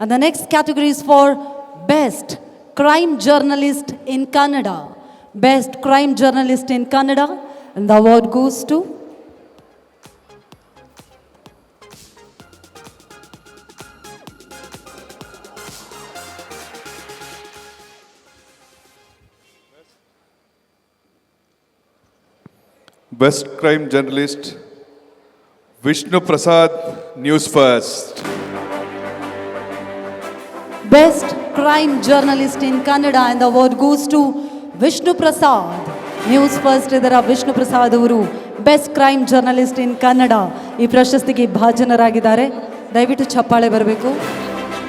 And the next category is for Best Crime Journalist in Canada. Best Crime Journalist in Canada. And the award goes to Best crime journalist, Vishnu Prasad, News First. Best crime journalist in Kannada and the goes to Vishnu Prasad. News first ಇದರ ವಿಷ್ಣು ಪ್ರಸಾದ್ ಅವರು best crime journalist in Kannada ಈ ಪ್ರಶಸ್ತಿಗೆ ಭಾಜನರಾಗಿದ್ದಾರೆ. ದಯವಿಟ್ಟು ಚಪ್ಪಾಳೆ ಬರಬೇಕು.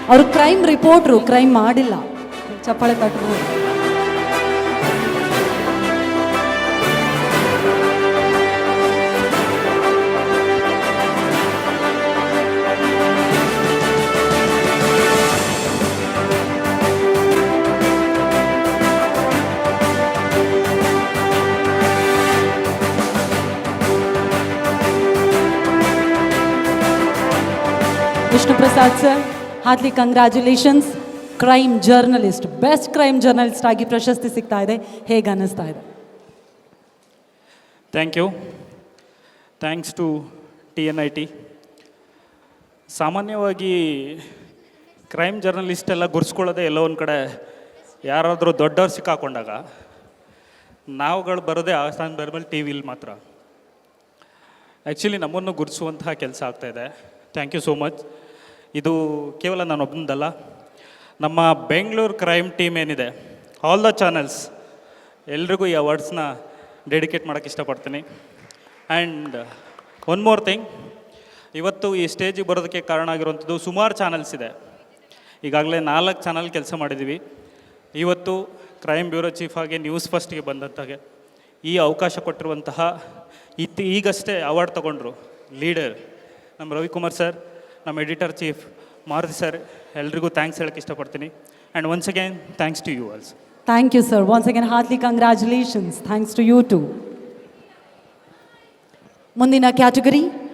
ಅವರು crime reporter crime ಮಾಡಿಲ್ಲ. ಚಪ್ಪಾಳೆ ತಟ್ಟಬಹುದು Vishnu Prasad sir heartly congratulations crime journalist best crime journalist ಆಗಿ ಪ್ರಶಸ್ತಿ ಸಿಗ್ತಾ ಇದೆ. ಹೇಗೆ ಅನ್ನಿಸ್ತಾ ಇದೆ? Thank you thanks to T N I T ಸಾಮಾನ್ಯವಾಗಿ ಕ್ರೈಮ್ ಜರ್ನಲಿಸ್ಟ್ ಎಲ್ಲ ಗುರ್ಸ್ಕೊಳ್ಳೋದೇ ಎಲ್ಲೋ ಒಂದು ಕಡೆ ಯಾರಾದರೂ ದೊಡ್ಡವ್ರು ಸಿಕ್ಕಾಕೊಂಡಾಗ ನಾವುಗಳು ಬರೋದೇ ಆ ಸ್ಥಾನ ಮೇಲೆ ಟಿ ವಿಲಿ ಮಾತ್ರ. ಆ್ಯಕ್ಚುಲಿ ನಮ್ಮನ್ನು ಗುರುತಿಸುವಂತಹ ಕೆಲಸ ಆಗ್ತಾಯಿದೆ ಥ್ಯಾಂಕ್ ಯು ಸೋ ಮಚ್ ಇದು ಕೇವಲ ನಾನು ಒಬ್ಬನದಲ್ಲ ನಮ್ಮ ಬೆಂಗಳೂರು ಕ್ರೈಮ್ ಟೀಮ್ ಏನಿದೆ ಆಲ್ ದ ಚಾನಲ್ಸ್ ಎಲ್ರಿಗೂ ಈ ಅವಾರ್ಡ್ಸ್ನ ಡೆಡಿಕೇಟ್ ಮಾಡೋಕ್ಕೆ ಇಷ್ಟಪಡ್ತೀನಿ. ಆ್ಯಂಡ್ ಒನ್ ಮೋರ್ ಥಿಂಗ್ ಇವತ್ತು ಈ ಸ್ಟೇಜಿಗೆ ಬರೋದಕ್ಕೆ ಕಾರಣ ಆಗಿರುವಂಥದ್ದು ಸುಮಾರು ಚಾನಲ್ಸ್ ಇದೆ. ಈಗಾಗಲೇ ನಾಲ್ಕು ಚಾನಲ್ ಕೆಲಸ ಮಾಡಿದ್ದೀವಿ ಇವತ್ತು ಕ್ರೈಮ್ ಬ್ಯೂರೋ ಚೀಫ್ ಆಗಿ ನ್ಯೂಸ್ ಫಸ್ಟ್ಗೆ ಬಂದಂತಾಗೆ ಈ ಅವಕಾಶ ಕೊಟ್ಟಿರುವಂತಹ ಇತ್ತು ಈಗಷ್ಟೇ ಅವಾರ್ಡ್ ತಗೊಂಡ್ರು ಲೀಡರ್ ನಮ್ಮ ರವಿಕುಮಾರ್ ಸರ್, ನಮ್ಮ ಎಡಿಟರ್ ಚೀಫ್ ಮಾರುತಿ ಸರ್, ಎಲ್ರಿಗೂ ಥ್ಯಾಂಕ್ಸ್ ಹೇಳಕ್ಕೆ ಇಷ್ಟಪಡ್ತೀನಿ. And once again thanks to you all thank you sir once again heartly congratulations thanks to you to ಮುಂದಿನ ಕ್ಯಾಟಗರಿ